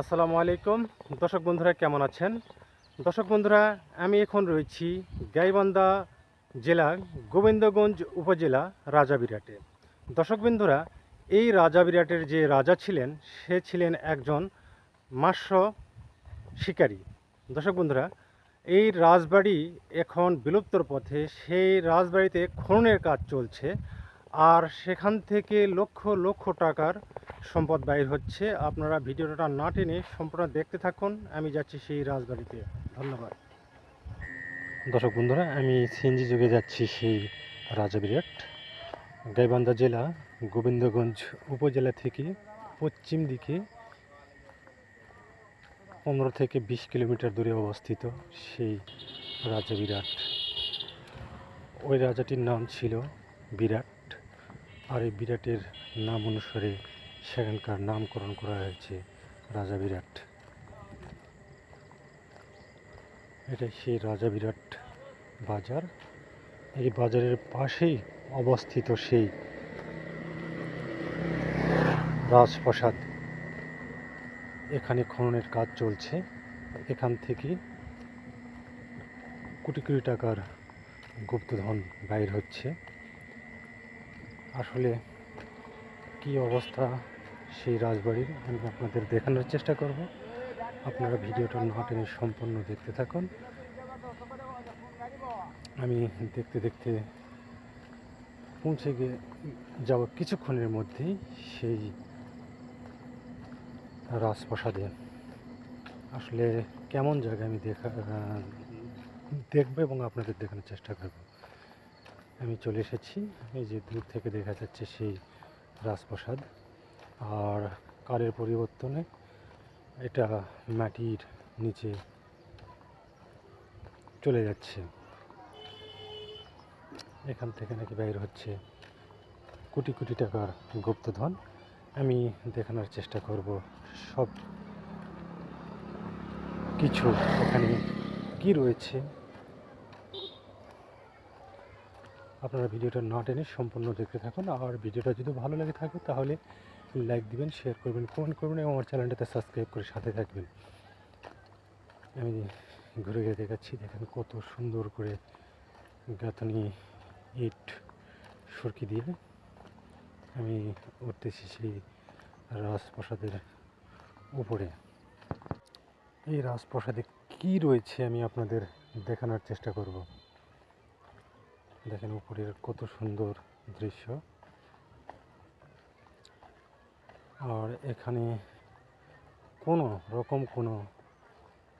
আসসালামু আলাইকুম। দর্শক বন্ধুরা, কেমন আছেন? দর্শক বন্ধুরা, আমি এখন রয়েছি গাইবান্ধা জেলা গোবিন্দগঞ্জ উপজেলা রাজাবিরাটে দর্শক বন্ধুরা, এই রাজা বিরাটের যে রাজা ছিলেন, সে ছিলেন একজন মাস্য শিকারী। দর্শক বন্ধুরা, এই রাজবাড়ি এখন বিলুপ্তর পথে, সেই রাজবাড়িতে খননের কাজ চলছে, আর সেখান থেকে লক্ষ লক্ষ টাকার সম্পদ বাইর হচ্ছে। আপনারা ভিডিওটা না টেনে সম্পূর্ণ দেখতে থাকুন। আমি যাচ্ছি সেই রাজবাড়িতে। ধন্যবাদ। দর্শক বন্ধুরা, আমি সিএনজি যোগে যাচ্ছি সেই রাজাবিরাট গাইবান্ধা জেলা, গোবিন্দগঞ্জ উপজেলা থেকে পশ্চিম দিকে পনেরো থেকে বিশ কিলোমিটার দূরে অবস্থিত সেই রাজা বিরাট। ওই রাজাটির নাম ছিল বিরাট। আর এই বিরাটের নাম অনুসারে সেখানকার নামকরণ করা হয়েছে রাজা বিরাট। এটাই সেই রাজা বিরাট বাজার। এই বাজারের পাশেই অবস্থিত সেই রাজপ্রাসাদ। এখানে খননের কাজ চলছে। এখান থেকে কোটি কোটি টাকার গুপ্তধন বাইর হচ্ছে। আসলে কি অবস্থা? সেই রাজবাড়ির আমি আপনাদের দেখানোর চেষ্টা করব। আপনারা ভিডিওটা না সম্পূর্ণ দেখতে থাকুন। আমি দেখতে দেখতে পৌঁছে গিয়ে যাব কিছুক্ষণের মধ্যেই সেই রাজপ্রাসাদে। আসলে কেমন জায়গা আমি দেখা দেখব এবং আপনাদের দেখানোর চেষ্টা করব। আমি চলে এসেছি। এই যে দূর থেকে দেখা যাচ্ছে সেই রাজপ্রাসাদ। আর কালের পরিবর্তনে এটা মাটির নিচে চলে যাচ্ছে। এখান থেকে নাকি বাইর হচ্ছে কোটি কোটি টাকার গুপ্তধন। আমি দেখানোর চেষ্টা করব সব কিছু। এখানে কি রয়েছে? আপনারা ভিডিওটা না টেনে সম্পূর্ণ দেখতে থাকুন। আর ভিডিওটা যদি ভালো লাগে থাকে, তাহলে লাইক দিবেন, শেয়ার করবেন, কমেন্ট করবেন এবং আমার চ্যানেলটাতে সাবস্ক্রাইব করে সাথে থাকবেন। আমি ঘুরে ঘুরে দেখাচ্ছি, দেখেন কত সুন্দর করে গাঁথনি ইট সুরকি দিয়ে আমি উঠতেছি সেই রাজপ্রাসাদের উপরে। এই রাজপ্রাসাদে কি রয়েছে আমি আপনাদের দেখানোর চেষ্টা করব। দেখেন উপরের কত সুন্দর দৃশ্য। আর এখানে কোনো রকম কোনো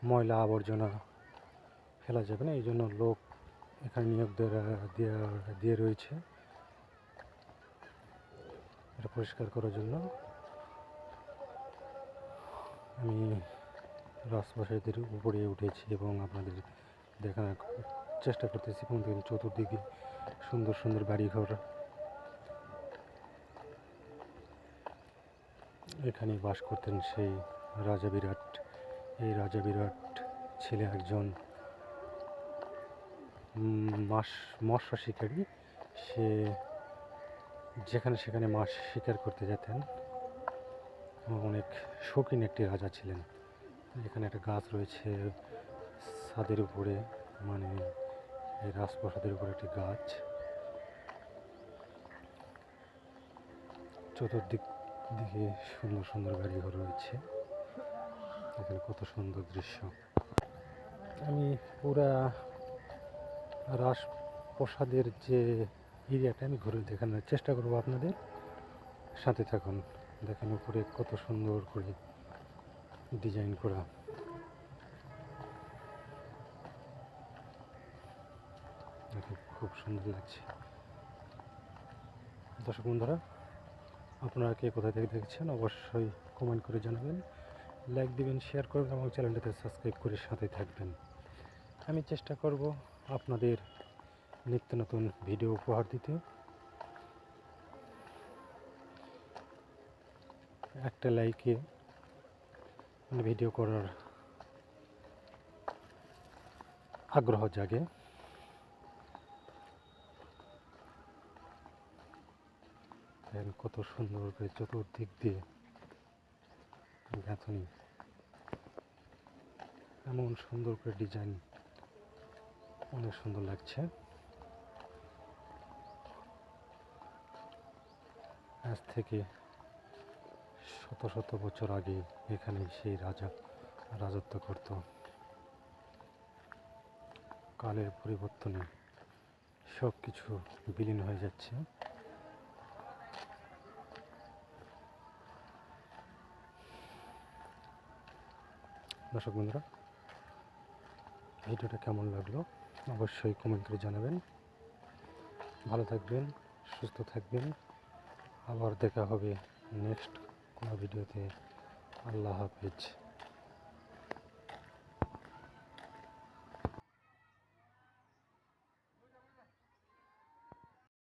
ময়লা আবর্জনা ফেলা যাবে না এই জন্য লোক এখানে নিয়োগ দেওয়া দিয়ে রয়েছে। এটা পরিষ্কার করার জন্য আমি রাজপ্রাসাদের উপরে উঠেছি এবং আপনাদের দেখানোর চেষ্টা করতেছি দেখুন চতুর্দিকে সুন্দর সুন্দর বাড়িঘর এখানে বাস করতেন সেই রাজা বিরাট। এই রাজা বিরাট ছেলে একজন মাস, মৎস্য শিকারী। সে যেখানে সেখানে মাছ শিকার করতে যেতেন। অনেক শৌখিন একটি রাজা ছিলেন। এখানে একটা গাছ রয়েছে ছাদের উপরে মানে রাজপ্রাসাদের উপরে একটি গাছ। চতুর্দিক দিকে সুন্দর সুন্দর বাড়িঘর রয়েছে। এখানে কত সুন্দর দৃশ্য। আমি পুরা রাজপ্রাসাদের যে এরিয়াটা আমি ঘুরে দেখানোর চেষ্টা করব আপনাদের। সাথে থাকুন, দেখেন উপরে কত সুন্দর করে ডিজাইন করা। দেখেন খুব সুন্দর লাগছে। দর্শক বন্ধুরা, আপনারা কে কোথা থেকে দেখছেন অবশ্যই কমেন্ট করে জানাবেন। লাইক দিবেন শেয়ার করবেন, এবং চ্যানেলটাতে সাবস্ক্রাইব করে সাথে থাকবেন। আমি চেষ্টা করব আপনাদের নিত্য নতুন ভিডিও উপহার দিতে। একটা লাইকে ভিডিও করার আগ্রহ জাগে দেখেন কত সুন্দর করে চতুর্দিক দিয়ে গাঁথনি। এমন সুন্দর করে ডিজাইন। অনেক সুন্দর লাগছে। আজ থেকে শত শত বছর আগে এখানে সেই রাজা রাজত্ব করত। কালের পরিবর্তনে সব কিছু বিলীন হয়ে যাচ্ছে। দর্শক বন্ধুরা ভিডিওটা কেমন লাগল অবশ্যই কমেন্ট করে জানাবেন। ভালো থাকবেন, সুস্থ থাকবেন। আবার দেখা হবে নেক্সট কোনো ভিডিওতে। আল্লাহ হাফিজ।